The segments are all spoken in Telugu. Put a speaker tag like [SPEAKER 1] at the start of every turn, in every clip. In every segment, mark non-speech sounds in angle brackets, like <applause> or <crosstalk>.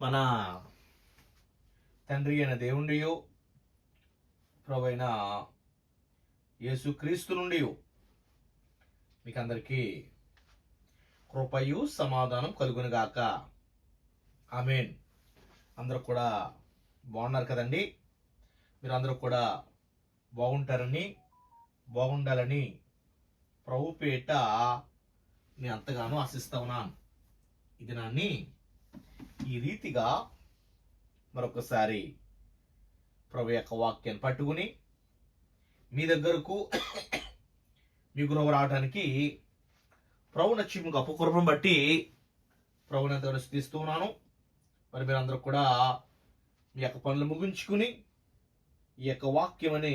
[SPEAKER 1] మన తండ్రి అయిన దేవుండియో ప్రభైన యేసు యేసుక్రీస్తు నుండి మీకు అందరికీ కృపయు సమాధానం కలుగునుగాక ఆమెన్. అందరూ కూడా బాగున్నారు కదండి? మీరు అందరూ కూడా బాగుంటారని బాగుండాలని ప్రభు పేట నేను అంతగానో ఆశిస్తా ఉన్నాను. ఇది నాన్ని ఈ రీతిగా మరొకసారి ప్రభు యొక్క వాక్యాన్ని పట్టుకుని మీ దగ్గరకు మీ గురువు రావడానికి ప్రభు నచ్చి మీకు అపకృపను బట్టి ప్రభుని ఎంతగానో స్థిస్తూ ఉన్నాను. మరి మీరందరూ కూడా మీ యొక్క పనులు ముగించుకుని ఈ యొక్క వాక్యం అనే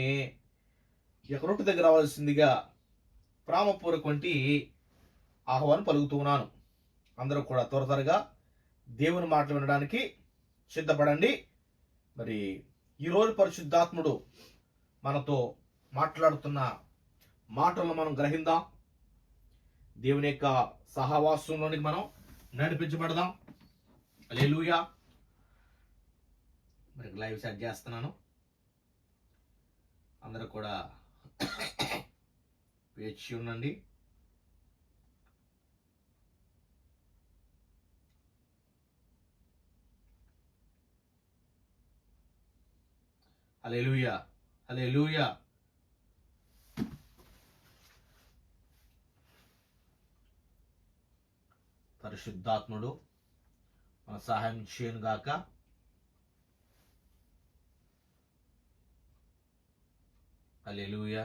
[SPEAKER 1] ఈ యొక్క రొట్టె దగ్గర రావాల్సిందిగా ప్రామపూర్వక వంటి ఆహ్వానం పలుకుతూ ఉన్నాను. అందరూ కూడా త్వర త్వరగా దేవుని మాటలు వినడానికి సిద్ధపడండి. మరి ఈరోజు పరిశుద్ధాత్ముడు మనతో మాట్లాడుతున్న మాటలను మనం గ్రహిందాం. దేవుని యొక్క సహవాసంలోనికి మనం నడిపించబడదాం. లేలుయా మరి లైవ్ సెట్ చేస్తున్నాను. అందరూ కూడా <coughs> వేచి ఉండండి. హల్లెలూయా హల్లెలూయా పరిశుద్ధాత్ముడు మన సహాయం చేయను గాక. హల్లెలూయా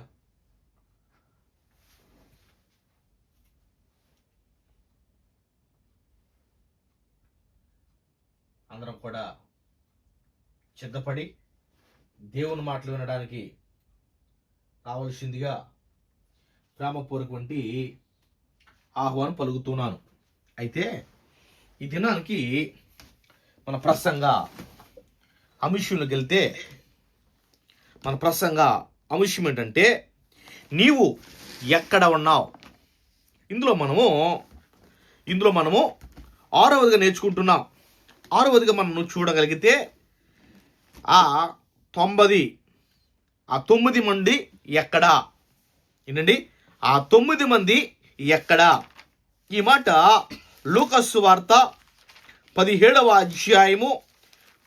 [SPEAKER 1] అందరం కూడా సిద్ధపడి దేవుని మాటలు వినడానికి కావలసిందిగా ప్రేమపూర్వకవంటి ఆహ్వానం పలుకుతున్నాను. అయితే ఈ దినానికి మన ప్రసంగ అంశంలోకి వెళ్తే మన ప్రసంగ అంశం ఏంటంటే నీవు ఎక్కడ ఉన్నావు? ఇందులో మనము ఇందులో మనము ఆరవదిగా నేర్చుకుంటున్నాం. ఆరవదిగా మనం చూడగలిగితే ఆ తొంభది. ఆ తొమ్మిది మంది ఎక్కడా? ఏంటండి? ఆ తొమ్మిది మంది ఎక్కడా? ఈ మాట లూకస్సు వార్త పదిహేడవ అధ్యాయము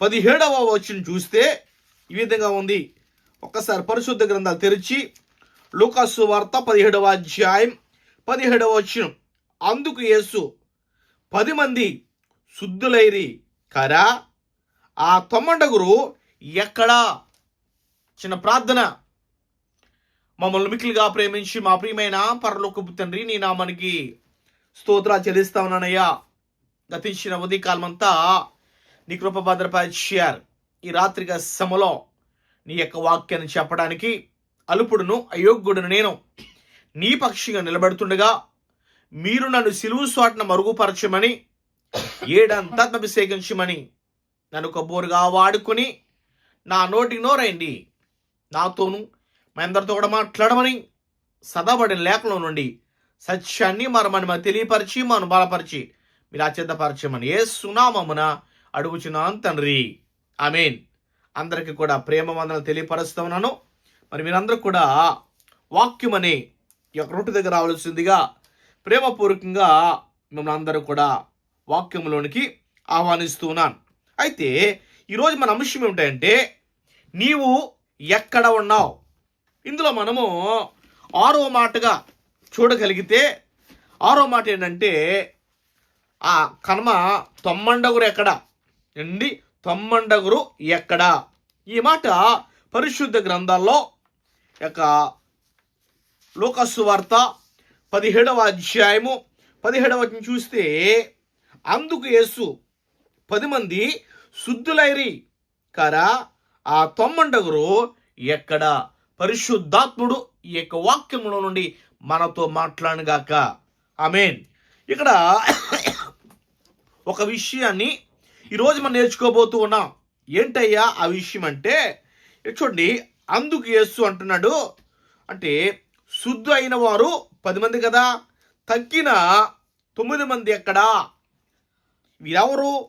[SPEAKER 1] పదిహేడవ వచ్చిన చూస్తే ఈ విధంగా ఉంది. ఒక్కసారి పరిశుద్ధ గ్రంథాలు తెరిచి లూకస్సు వార్త పదిహేడవ అధ్యాయం పదిహేడవ వచ్చిన అందుకు యేసు పది మంది శుద్ధులైరి కరా? ఆ తొమ్మండగురు ఎక్కడా? చిన్న ప్రార్థన. మమ్మల్ని మిక్కిలిగా ప్రేమించి మా ప్రియమైన పరలోకపు తండ్రి నీ నామానికి స్తోత్రాలు చెల్లిస్తా ఉన్నానయ్యా. గతించిన ఉదయకాలమంతా నీ కృప భద్రపరిచారు ఈ రాత్రిగా సమలో నీ యొక్క వాక్యాన్ని చెప్పడానికి అలుపుడును అయోగ్యుడును నేను నీ పక్షిగా నిలబడుతుండగా మీరు నన్ను సిలువు స్వాటన మరుగుపరచమని ఏడంతా అభిషేకించమని నన్ను ఒక బోరుగా వాడుకొని నా నోటికి నోరండి నాతోను మా అందరితో కూడా మాట్లాడమని సదాబడిన లేఖలో నుండి సత్యాన్ని మరి మనం తెలియపరిచి మనం బలపరిచి మీరు అచేతపరచమని ఏ సునామమున అడుగుచున్నాను తండ్రి. మీన్ అందరికీ కూడా ప్రేమ వందలు తెలియపరుస్తూ ఉన్నాను. మరి మీరందరూ కూడా వాక్యం అనే ఈ యొక్క రొట్టె దగ్గర రావాల్సిందిగా ప్రేమపూర్వకంగా మిమ్మల్ని అందరూ కూడా వాక్యంలోనికి ఆహ్వానిస్తున్నాను అయితే ఈరోజు మన అంశం ఏమిటంటే నీవు ఎక్కడ ఉన్నావు? ఇందులో మనము ఆరో మాటగా చూడగలిగితే ఆరో మాట ఏంటంటే ఆ కర్మ తొమ్మండగురు ఎక్కడ? అండి తొమ్మండగురు ఎక్కడ? ఈ మాట పరిశుద్ధ గ్రంథాల్లో యొక్క లోకస్సు వార్త పదిహేడవ అధ్యాయము పదిహేడవ చూస్తే అందుకు యేసు పది మంది శుద్ధులైరి కరా? ఆ తొమ్మండగురు ఎక్కడ పరిశుద్ధాత్ముడు ఈ యొక్క వాక్యంలో నుండి మనతో మాట్లాడుగాక. ఆమెన్. ఇక్కడ ఒక విషయాన్ని ఈరోజు మనం నేర్చుకోబోతూ ఉన్నాం. ఏంటయ్యా ఆ విషయం అంటే చూడండి అందుకు యేసు అంటున్నాడు అంటే శుద్ధు అయిన వారు పది మంది కదా తగ్గిన తొమ్మిది మంది ఎక్కడా? వీరెవరు?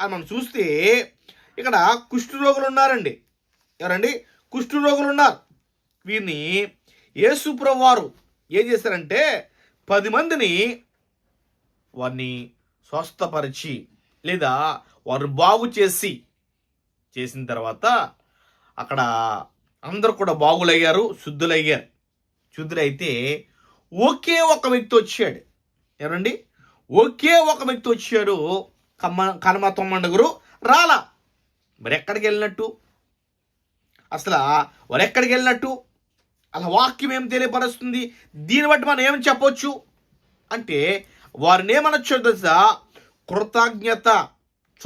[SPEAKER 1] అని మనం చూస్తే ఇక్కడ కుష్ఠరోగులు ఉన్నారండి ఎవరండి? కుష్ఠరోగులు ఉన్నారు వీరిని యేసుప్రభు వారు ఏం చేశారంటే పది మందిని వారిని స్వస్థపరిచి లేదా వారు బాగు చేసి చేసిన తర్వాత అక్కడ అందరూ కూడా బాగులయ్యారు శుద్ధులయ్యారు. శుద్ధులైతే ఒకే ఒక వ్యక్తి వచ్చాడు. ఎవరండి? ఒకే ఒక వ్యక్తి వచ్చాడు. కమ్మ కనుమ తొమ్మండుగురు రాలా. మరి ఎక్కడికి వెళ్ళినట్టు? అసలు వారు ఎక్కడికి వెళ్ళినట్టు? అలా వాక్యం ఏం తెలియపరుస్తుంది? దీన్ని బట్టి మనం ఏం చెప్పొచ్చు? అంటే వారిని ఏమనొచ్చు తెలుసా? కృతజ్ఞత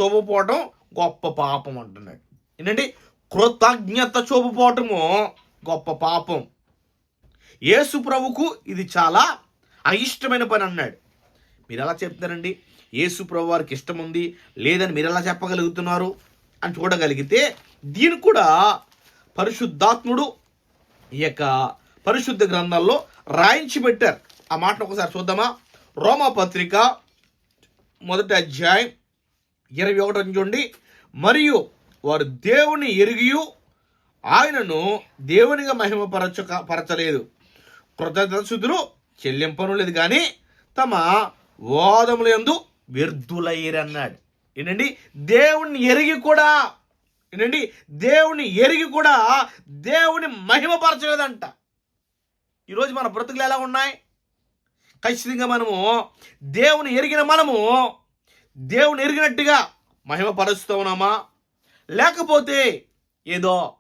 [SPEAKER 1] చూపుపోవటం గొప్ప పాపం అంటున్నాడు. ఏంటంటే కృతజ్ఞత చూపుపోవటము గొప్ప పాపం. యేసు ప్రభుకు ఇది చాలా అయిష్టమైన పని అన్నాడు. మీరు ఎలా చెప్తారండి యేసు ప్రభు వారికి ఇష్టం ఉంది లేదని మీరు ఎలా చెప్పగలుగుతున్నారు? అని చూడగలిగితే దీని కూడా పరిశుద్ధాత్ముడు ఈ యొక్క పరిశుద్ధ గ్రంథాల్లో రాయించి పెట్టారు. ఆ మాట ఒకసారి చూద్దామా? రోమా పత్రిక మొదటి అధ్యాయం ఇరవై ఒకటి చూడండి. మరియు వారు దేవుని ఎరిగియు ఆయనను దేవునిగా మహిమపరచ పరచలేదు. కృతజ్ఞతలు చెల్లింపను లేదు కానీ తమ వాదములందు వ్యర్థులయ్యరన్నాడు. ఏంటండి? దేవుణ్ణి ఎరిగి కూడా ఏంటండి? దేవుణ్ణి ఎరిగి కూడా దేవుని మహిమపరచలేదంట. ఈరోజు మన బ్రతుకులు ఎలా ఉన్నాయి? ఖచ్చితంగా మనము దేవుని ఎరిగిన మనము దేవుని ఎరిగినట్టుగా మహిమపరుస్తూ ఉన్నామా? లేకపోతే ఏదో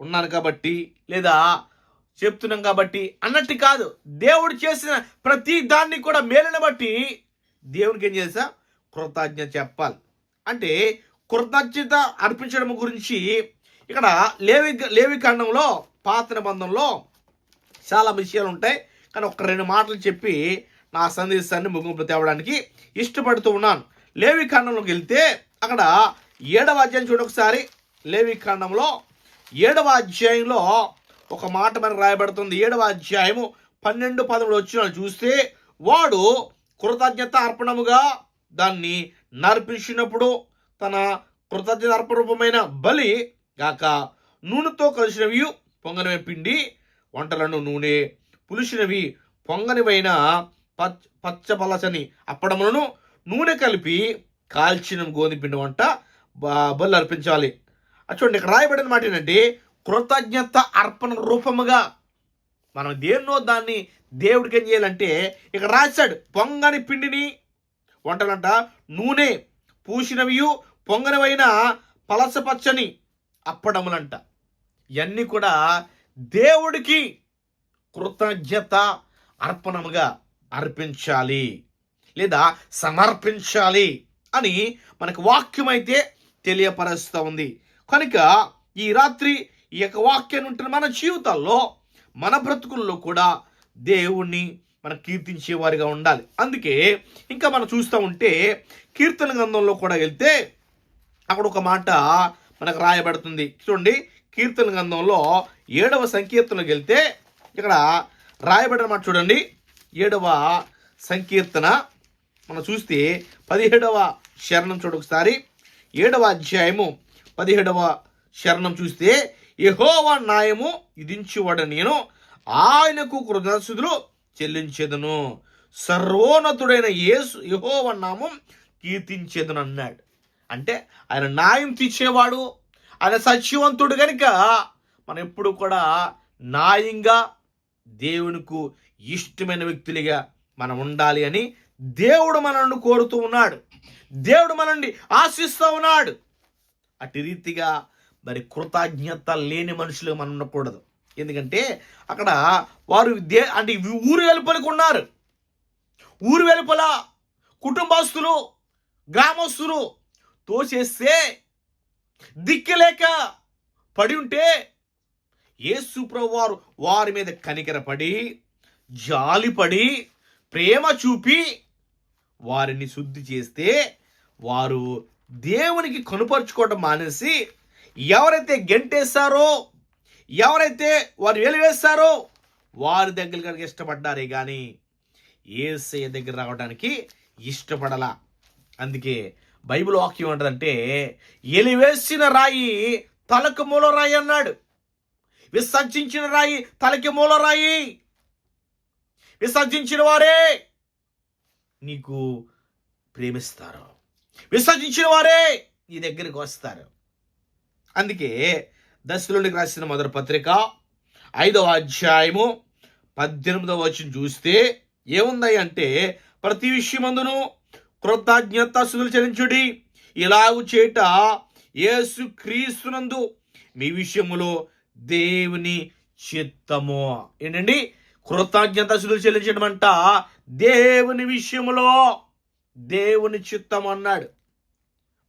[SPEAKER 1] ఉన్నాను కాబట్టి లేదా చెప్తున్నాం కాబట్టి అన్నట్టు కాదు. దేవుడు చేసిన ప్రతి దాన్ని కూడా మేలుని బట్టి దేవునికి ఏం చేసా కృతజ్ఞత చెప్పాలి. అంటే కృతజ్ఞత అర్పించడం గురించి ఇక్కడ లేవి లేవి ఖండంలో పాత నిబంధనలో చాలా విషయాలు ఉంటాయి కానీ ఒక రెండు మాటలు చెప్పి నా సందేశాన్ని ముగింపు తేవడానికి ఇష్టపడుతూ ఉన్నాను. లేవి ఖండంలోకి వెళ్తే అక్కడ ఏడవ అధ్యాయం చూడ ఒకసారి. లేవి ఖండంలో ఏడవ అధ్యాయంలో ఒక మాట మనకు రాయబడుతుంది. ఏడవ అధ్యాయము పన్నెండు పదమూడు వచ్చిన చూస్తే వాడు కృతజ్ఞత అర్పణముగా దాన్ని నర్పించినప్పుడు తన కృతజ్ఞత అర్పణ రూపమైన బలి గాక నూనెతో కలిసినవి పొంగనివే పిండి వంటలను నూనె పులిసినవి పొంగనివైన పచ్చ పచ్చపలచని అప్పడములను నూనె కలిపి కాల్చిన గోధుమపిండి వంట బలి అర్పించాలి. చూడండి ఇక్కడ రాయబడిన మాట ఏంటంటే కృతజ్ఞత అర్పణ రూపముగా మనం దేన్నో దాన్ని దేవుడికి ఏం చేయాలంటే ఇక్కడ రాశాడు పొంగని పిండిని వంటలంట. నూనె పూసినవియు పొంగనవైన పలసపచ్చని అప్పడములంట. ఇవన్నీ కూడా దేవుడికి కృతజ్ఞత అర్పణముగా అర్పించాలి లేదా సమర్పించాలి అని మనకు వాక్యం అయితే తెలియపరుస్తూ ఉంది. కనుక ఈ రాత్రి ఈ యొక్క వాక్యాన్ని ఉంటున్న మన జీవితాల్లో మన బ్రతుకుల్లో కూడా దేవుణ్ణి మనం కీర్తించేవారిగా ఉండాలి. అందుకే ఇంకా మనం చూస్తూ ఉంటే కీర్తన గ్రంథంలో కూడా వెళ్తే అక్కడ ఒక మాట మనకు రాయబడుతుంది. చూడండి కీర్తన గ్రంథంలో ఏడవ సంకీర్తనకు వెళ్తే ఇక్కడ రాయబడిన మాట చూడండి. ఏడవ సంకీర్తన మనం చూస్తే పదిహేడవ శరణం చూడ ఒకసారి. ఏడవ అధ్యాయము పదిహేడవ శరణం చూస్తే యహోవ న్యాయము విధించువాడు నేను ఆయనకు కృతజ్ఞతలు చెల్లించేదను. సర్వోన్నతుడైన యేసు యెహోవ నామం కీర్తించేదను అన్నాడు. అంటే ఆయన న్యాయం తీర్చేవాడు ఆయన సత్యవంతుడు కనుక మనం ఎప్పుడు కూడా న్యాయంగా దేవునికి ఇష్టమైన వ్యక్తులుగా మనం ఉండాలి అని దేవుడు మనల్ని కోరుతూ ఉన్నాడు. దేవుడు మనల్ని ఆశిస్తూ ఉన్నాడు. అటు రీతిగా మరి కృతజ్ఞత లేని మనుషులు మనం ఉండకూడదు. ఎందుకంటే అక్కడ వారు దే అంటే ఊరు వెలుపలకు ఉన్నారు. ఊరు వెలుపల కుటుంబస్తులు గ్రామస్తులు తోసేస్తే దిక్కులేక పడి ఉంటే యేసుప్రభు వారు వారి మీద కనికరపడి జాలిపడి ప్రేమ చూపి వారిని శుద్ధి చేస్తే వారు దేవునికి కనుపరుచుకోవడం మానేసి ఎవరైతే గెంటేస్తారో ఎవరైతే వారు వెలివేస్తారో వారి దగ్గర ఇష్టపడ్డారే కానీ ఏసయ్య దగ్గర రావడానికి ఇష్టపడలా. అందుకే బైబిల్ వాక్యం ఏంటంటే ఎలివేసిన రాయి తలకు మూల రాయి అన్నాడు. విసర్జించిన రాయి తలకి మూల రాయి. విసర్జించిన వారే నీకు ప్రేమిస్తారు. విసర్జించిన వారే నీ దగ్గరికి వస్తారు. అందుకే దశలోనికి రాసిన మొదటి పత్రిక ఐదవ అధ్యాయము పద్దెనిమిదవ వచ్చిన చూస్తే ఏముంది అంటే ప్రతి విషయమందును కృతజ్ఞతాస్తుతులు చెల్లించుడి. ఇలాగు చేట యేసు క్రీస్తునందు మీ విషయములో దేవుని చిత్తము. ఏంటండి? కృతజ్ఞతాస్తుతులు చెల్లించడం అంట దేవుని విషయములో దేవుని చిత్తం అన్నాడు.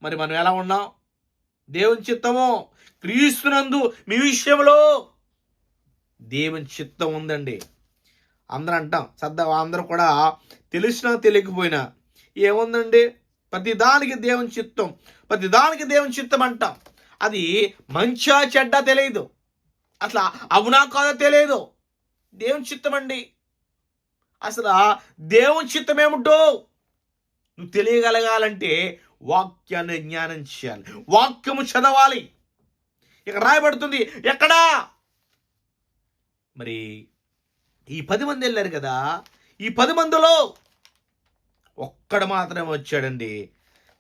[SPEAKER 1] మరి మనం ఎలా ఉన్నాం? దేవుని చిత్తము. క్రీస్తునందు మీ విషయంలో దేవుని చిత్తం ఉందండి. అందరూ అంటాం సర్దా అందరూ కూడా తెలిసినా తెలియకపోయినా ఏముందండి? ప్రతి దానికి దేవుని చిత్తం ప్రతి దానికి దేవుని చిత్తం అంటాం. అది మంచా చెడ్డ తెలియదు. అసలు అవునా కాదో తెలియదు. దేవుని చిత్తం అండి. అసలు దేవుని చిత్తం ఏమిటో నువ్వు తెలియగలగాలంటే వాక్యాన్ని జ్ఞానం చేయాలి. వాక్యము చదవాలి. ఇక్కడ రాయబడుతుంది. ఎక్కడా? మరి ఈ పది మంది వెళ్ళారు కదా ఈ పది మందిలో ఒక్కడు మాత్రమే వచ్చాడండి.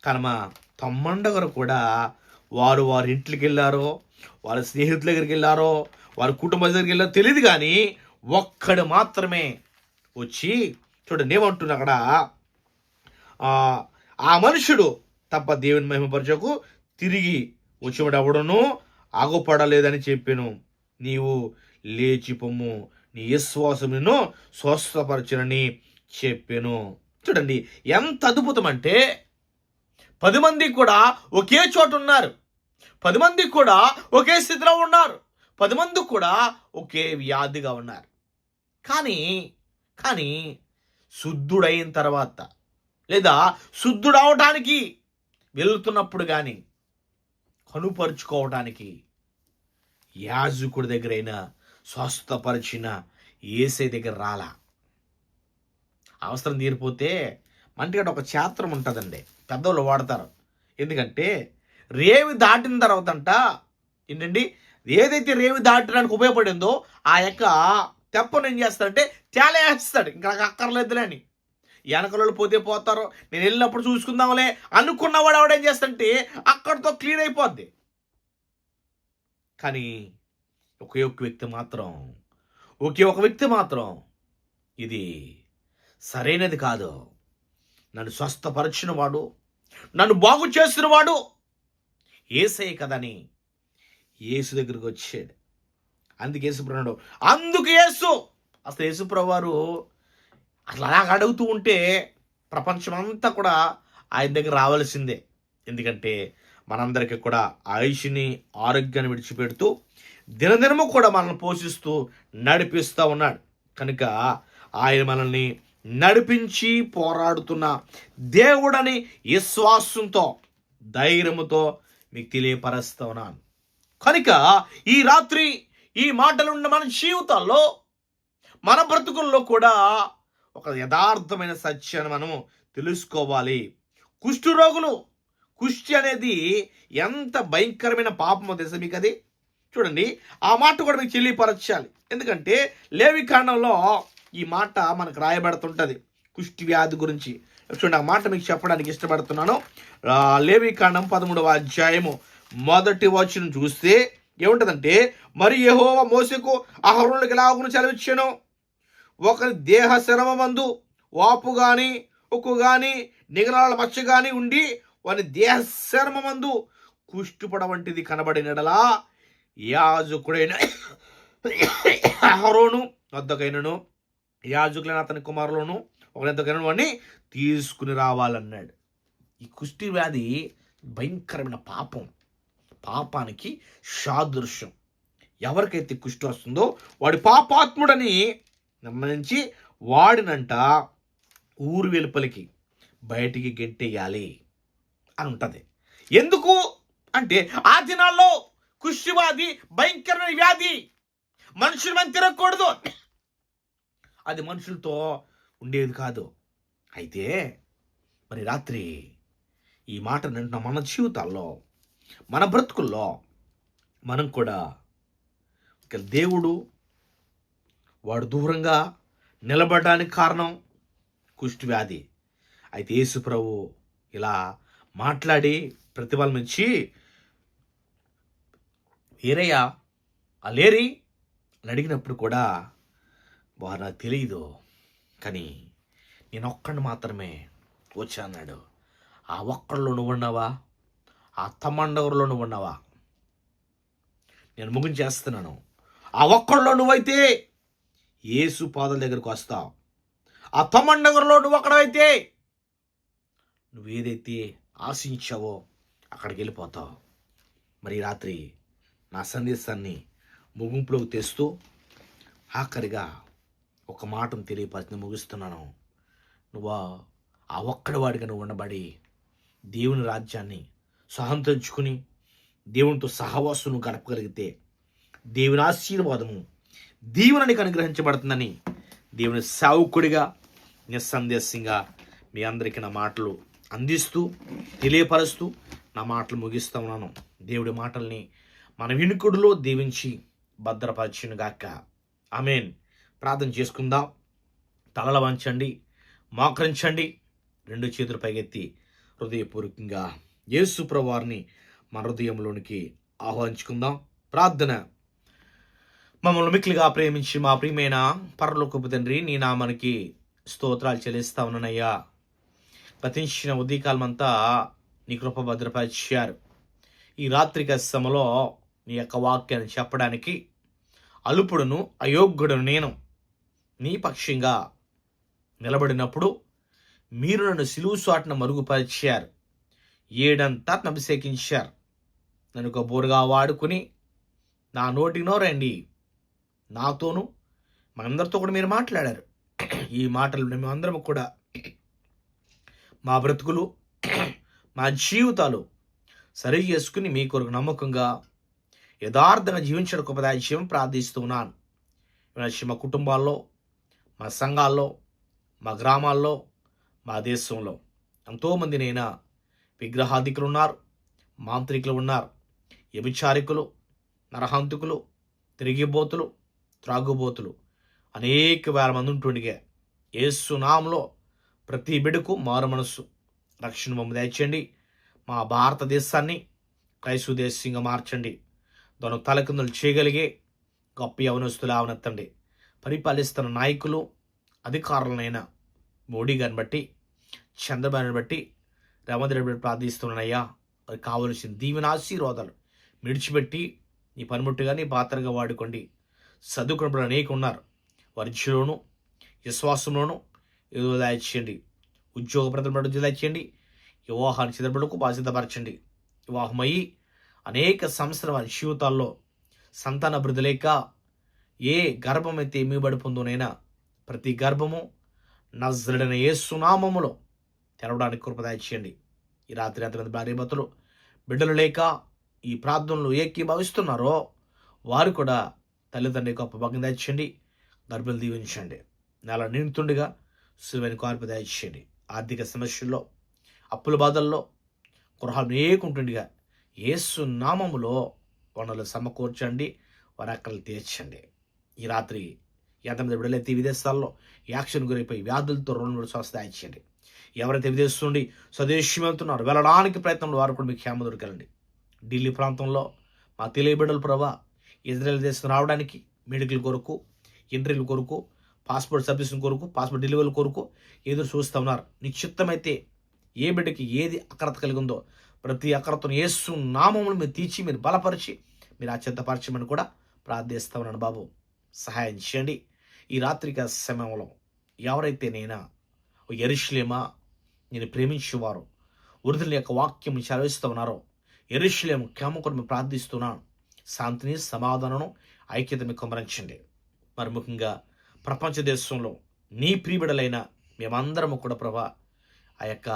[SPEAKER 1] కనుమ తమ్మండగరు కూడా వారు వారి ఇంట్లోకి వెళ్ళారో వారి స్నేహితుల దగ్గరికి వెళ్ళారో వారి కుటుంబ దగ్గరికి వెళ్ళారో తెలియదు కానీ ఒక్కడు మాత్రమే వచ్చి చూడండి ఏమంటున్నా అక్కడ? ఆ, మనుషుడు తప్ప దేవుని మహిమపరచకు తిరిగి వచ్చినప్పుడు ఎవడను? ఆగుపడలేదని చెప్పాను. నీవు లేచి పొమ్ము. నీ విశ్వాసం నిన్ను స్వస్థపరచునని చెప్పాను. చూడండి ఎంత అద్భుతం అంటే పది మంది కూడా ఒకే చోట ఉన్నారు. పది మంది కూడా ఒకే స్థితిలో ఉన్నారు. పది మంది కూడా ఒకే వ్యాధిగా ఉన్నారు. కానీ కానీ శుద్ధుడైన తర్వాత లేదా శుద్ధుడవటానికి వెళ్తున్నప్పుడు కానీ కనుపరుచుకోవడానికి యాజకుడి దగ్గరైనా స్వస్థపరిచిన ఏసే దగ్గర రాలా. అవసరం తీరిపోతే మంటిగడ ఒక శాస్త్రం ఉంటుందండి. పెద్దవాళ్ళు వాడతారు. ఎందుకంటే రేవి దాటిన తర్వాత అంట ఏంటండి? ఏదైతే రేవి దాటడానికి ఉపయోగపడిందో ఆ యొక్క తెప్పను ఏం చేస్తాడంటే తేలేస్తాడు. ఇంకా నాకు అక్కర్లేదులే అని. వెనకలు పోతే పోతారో? నేను వెళ్ళినప్పుడు చూసుకుందాంలే. అనుకున్నవాడు ఎవడేం చేస్తంటే అక్కడితో క్లియర్ అయిపోద్ది. కానీ ఒకే ఒక వ్యక్తి మాత్రం ఒకే ఒక వ్యక్తి మాత్రం ఇది సరైనది కాదు. నన్ను స్వస్థపరచిన వాడు నన్ను బాగు చేసిన వాడు ఏసే కదని యేసు దగ్గరికి వచ్చాడు. అందుకు యేసుప్రభుడు అందుకు యేసు అసలు యేసుప్రవారు వారు అసలు అడుగుతూ ఉంటే ప్రపంచం అంతా కూడా ఆయన దగ్గర రావాల్సిందే. ఎందుకంటే మనందరికీ కూడా ఆయుష్ని ఆరోగ్యాన్ని విడిచిపెడుతూ దినదినము కూడా మనల్ని పోషిస్తూ నడిపిస్తూ ఉన్నాడు. కనుక ఆయన మనల్ని నడిపించి పోరాడుతున్న దేవుడని విశ్వాసంతో ధైర్యముతో మీకు తెలియపరుస్తూ ఉన్నాను. కనుక ఈ రాత్రి ఈ మాటలున్న మన జీవితాల్లో మన బ్రతుకుల్లో కూడా ఒక యథార్థమైన సత్యాన్ని మనము తెలుసుకోవాలి. కుష్టు రోగులు. కుష్టి అనేది ఎంత భయంకరమైన పాపమో తెలుసా మీకు అది చూడండి ఆ మాట కూడా మీకు తెలియపరచాలి. ఎందుకంటే లేవి కాండంలో ఈ మాట మనకు రాయబడుతుంటుంది. కుష్టి వ్యాధి గురించి. చూడండి ఆ మాట మీకు చెప్పడానికి ఇష్టపడుతున్నాను. లేవి కాండం పదమూడవ అధ్యాయము మొదటి వచ్చిన చూస్తే ఏముంటదంటే మరి యహోవ మోసకు అహరులకు ఎలాగును చదివించాను ఒకరి దేహ శరమందు వాపు కానీ ఉక్కు కానీ నిగరాల మచ్చ కానీ ఉండి వారి దేహ శర్మమందు కుష్టుపడ వంటిది కనబడినడలా యాజకుడైన అహరోను వద్దకైనను యాజకులైన అతని కుమారులను ఒకరింతకైనా వాడిని తీసుకుని రావాలన్నాడు. ఈ కుష్టి వ్యాధి భయంకరమైన పాపం. పాపానికి సాదృశ్యం. ఎవరికైతే కుష్టి వస్తుందో వాడి పాపాత్ముడని గమనించి వాడినంట ఊరు వెలుపలికి బయటికి గెంటేయాలి అని ఉంటుంది ఎందుకు? అంటే ఆ దినాల్లో కుష్టివాది భయంకరమైన వ్యాధి. మనుషుల మనం తిరగకూడదు. అది మనుషులతో ఉండేది కాదు. అయితే మరి రాత్రి ఈ మాట నింటున్న మన జీవితాల్లో మన బ్రతుకుల్లో మనం కూడా ఇక దేవుడు వాడు దూరంగా నిలబడడానికి కారణం కుష్టివ్యాధి అయితే యేసు ప్రభు ఇలా మాట్లాడి ప్రతిఫలం ఇచ్చి ఏరయ్యా ఆ లేరి అని అడిగినప్పుడు కూడా వారు నాకు తెలియదు కానీ నేను ఒక్కడిని మాత్రమే వచ్చాన్నాడు ఆ ఒక్కడిలో నువ్వు ఉన్నావా? ఆ తమ్మండవరిలో నువ్వు ఉన్నావా? నేను ముగించేస్తున్నాను. ఆ ఒక్కడిలో నువ్వైతే ఏసు పాదల దగ్గరకు వస్తావు ఆ తమ్మండగర్లో నువ్వు అక్కడైతే నువ్వు ఏదైతే ఆశించావో అక్కడికి వెళ్ళిపోతావు. మరి రాత్రి నా సందేశాన్ని ముగింపులోకి తెస్తూ ఆఖరిగా ఒక మాటను తెలియపరిచి ముగిస్తున్నాను. నువ్వు ఆ ఒక్కడివాడిగా నువ్వు ఉండబడి దేవుని రాజ్యాన్ని సహంతరించుకుని దేవునితో సహవాసును గడపగలిగితే దేవుని ఆశీర్వాదము దీవెన నీకు అనుగ్రహించబడుతుందని దేవుని సావుకుడిగా నిస్సందేశంగా మీ అందరికీ నా మాటలు అందిస్తూ తెలియపరుస్తూ నా మాటలు ముగిస్తూ ఉన్నాను. దేవుడి మాటల్ని మన వినుకుడిలో దీవించి భద్రపరచును గాక ఆమెన్. ప్రార్థన చేసుకుందాం. తలల వంచండి మోకరించండి రెండు చేతులు పైకెత్తి హృదయపూర్వకంగా యేసు మన హృదయంలోనికి ఆహ్వానించుకుందాం. ప్రార్థన మమ్మల్ని మిక్కిలిగా ప్రేమించి మా ప్రియమైన పరలోకపు తండ్రి నీ నామానికి స్తోత్రాలు చెల్లిస్తా ఉన్నానయ్యా. గతించిన ఉదయకాలమంతా నీ కృప భద్రపరిచారు. ఈ రాత్రిక సమలో నీ యొక్క వాక్యాన్ని చెప్పడానికి అలుపుడును అయోగ్యుడును నేను నీ పక్షంగా నిలబడినప్పుడు మీరు నన్ను సిలువు సాటున మరుగుపరిచారు. ఏడంతా అభిషేకించారు. నన్ను ఒక బోరుగా వాడుకుని నా నోటినో రండి నాతోనూ మనందరితో కూడా మీరు మాట్లాడారు. ఈ మాటలు మేమందరం కూడా మా బ్రతుకులు మా జీవితాలు సరి చేసుకుని మీ కొరకు నమ్మకంగా యథార్థంగా జీవించడం ఉపదాజ్యం ప్రార్థిస్తున్నాను. మా కుటుంబాల్లో మా సంఘాల్లో మా గ్రామాల్లో మా దేశంలో ఎంతోమంది నైనా విగ్రహాధికులు ఉన్నారు మాంత్రికులు ఉన్నారు వ్యభిచారికులు నరహంతుకులు తిరిగిబోతులు త్రాగుబోతులు. అనేక వేల మంది ఉంటుండిగా. యేసు ప్రతి బిడకు మారు మనస్సు. రక్షణ మమ్మ దయచేయండి. మా భారతదేశాన్ని క్రైస్తవ దేశంగా మార్చండి. దాని తలకిందులు చేయగలిగే గొప్ప యవనస్తులు అవనెత్తండి పరిపాలిస్తున్న నాయకులు అధికారులనైనా మోడీ గారిని బట్టి చంద్రబాబుని బట్టి రేవంత్ రెడ్డి ప్రార్థిస్తున్నానయ్యా. అది కావలసిన దీవెన ఆశీర్వాదాలు విడిచిపెట్టి నీ పనిముట్టుగా నీ పాత్రగా వాడుకోండి. చదువుకున్నప్పుడు అనేక ఉన్నారు. వారిలోను విశ్వాసంలోను ఏదో దాచేయండి ఉద్యోగ ప్రతిభ దాచేయండి వివాహాన్ని చిత్రపడకు బాధ్యతపరచండి. వివాహమయ్యి అనేక సంవత్సరాల వారి జీవితాల్లో సంతాన అభివృద్ధి లేక ఏ గర్భం అయితే ఏమీబడి పొందునైనా ప్రతి గర్భము నజరుడైన ఏ సునామములో తెరవడానికి కృపదాచేయండి ఈ రాత్రి ఎంతమంది భార్య భర్తలు బిడ్డలు లేక ఈ ప్రార్థనలు ఏకీభవిస్తున్నారో వారు కూడా తల్లిదండ్రి గొప్ప భాగ్యం దాయించండి గర్భులు దీవించండి. నెల నిండుతుండగా సులువైన కార్పు దాయించండి ఆర్థిక సమస్యల్లో అప్పుల బాధల్లో గృహాలు ఏకుంటుండగా యేసు నామములో వనరులు సమకూర్చండి వారి తీర్చండి. ఈ రాత్రి ఎంతమంది విడలైతే విదేశాల్లో యాక్షన్ గురైపోయి వ్యాధులతో రెండు స్వస్థ దాయించండి ఎవరైతే విదేశండి స్వదేశం వెళ్తున్నారో వెళ్ళడానికి ప్రయత్నంలో వారు కూడా మీకు క్షేమ దొరకాలండి. ఢిల్లీ ప్రాంతంలో మా తెలియబిడ్డలు ప్రభా ఇజ్రాయెల్ దేశం రావడానికి మెడికల్ కొరకు ఇంటర్వ్యూల కొరకు పాస్పోర్ట్ సర్వీసుల కొరకు పాస్పోర్ట్ డెలివరీ కొరకు ఎదురు చూస్తూ ఉన్నారు. నిశ్చిత్తమైతే ఏ బిడ్డకి ఏది అక్రత కలిగిందో ప్రతి అక్రతను ఏసు నామములు మీరు తీర్చి మీరు బలపరిచి మీరు అత్యంతపరచమని కూడా ప్రార్థిస్తా ఉన్నాను బాబు. సహాయం చేయండి. ఈ రాత్రిక సమయంలో ఎవరైతే నేనా ఎరుషులేమా నేను ప్రేమించేవారు వృద్ధుల యొక్క వాక్యం చదివిస్తూ ఉన్నారో ఎరుషులేము కొరకు ప్రార్థిస్తున్నాను శాంతిని సమాధానం ఐక్యతను మీకు కుమరించండి మరి ముఖ్యంగా ప్రపంచ దేశంలో నీ ప్రియబిడలైన మేమందరము కూడా ప్రభా ఆ యొక్క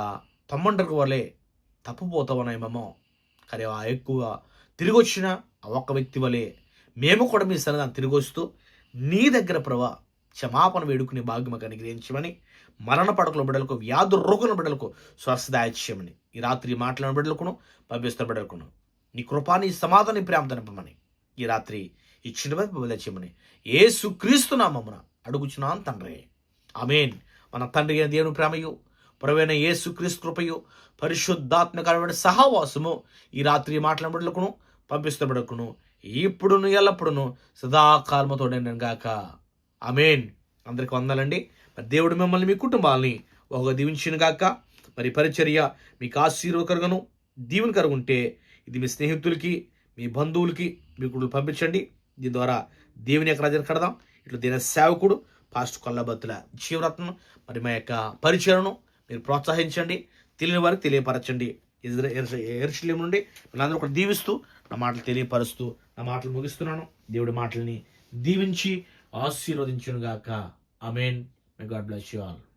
[SPEAKER 1] తమ్మండ్రకు వలె తప్పుపోతామనేమో కానీ ఆ ఎక్కువ తిరిగి వచ్చిన ఆ ఒక్క వ్యక్తి వలె మేము కూడా మీ సన్నిధానం తిరిగి వస్తూ నీ దగ్గర ప్రభా క్షమాపణ వేడుకునే భాగ్యమకు అనుగ్రహించమని మరణ పడకల బిడ్డలకు వ్యాధు రోగుల బిడ్డలకు స్వస్థదాయచ్యమని ఈ రాత్రి మాట్లాడిన బిడ్డలకును పంపిస్తున్న బిడ్డలకును నీ కృపాని సమాధాని ప్రేమ నింపమని ఈ రాత్రి ఇచ్చిన బదులచ్యమని ఏసు క్రీస్తు నామమున అడుగుచున్నాను తండ్రి. ఆమెన్. మన తండ్రి అయిన దేవుని ప్రేమయు పురవైన ఏసుక్రీస్తు కృపయు పరిశుద్ధాత్మకరమైన సహవాసము ఈ రాత్రి మాట్లాడిన పంపిస్తబడకును ఇప్పుడును ఎల్లప్పుడును సదాకాలముతో నేను గాక. అమేన్ అందరికి వందాలండి. మరి దేవుడు మిమ్మల్ని మీ కుటుంబాలని ఒక దీవించిన గాక. మరి పరిచర్య మీకు ఆశీర్వకరంగాను దీవెనకరంగా ఉంటే ఇది మీ స్నేహితులకి మీ బంధువులకి మీ కుటుంబం పంపించండి. దీని ద్వారా దేవుని యొక్క రాజ్యాన్ని కడదాం. ఇట్లా దీని సేవకుడు పాస్ట్ కొల్లబత్తుల జీవరత్నం మరి మా యొక్క పరిచయను మీరు ప్రోత్సహించండి తెలియని వారికి తెలియపరచండి. ఇజ్రా- నుండి వీళ్ళందరూ ఒకటి దీవిస్తూ నా మాటలు తెలియపరుస్తూ నా మాటలు ముగిస్తున్నాను. దేవుడి మాటల్ని దీవించి ఆశీర్వదించునుగాక. Amen may God bless you all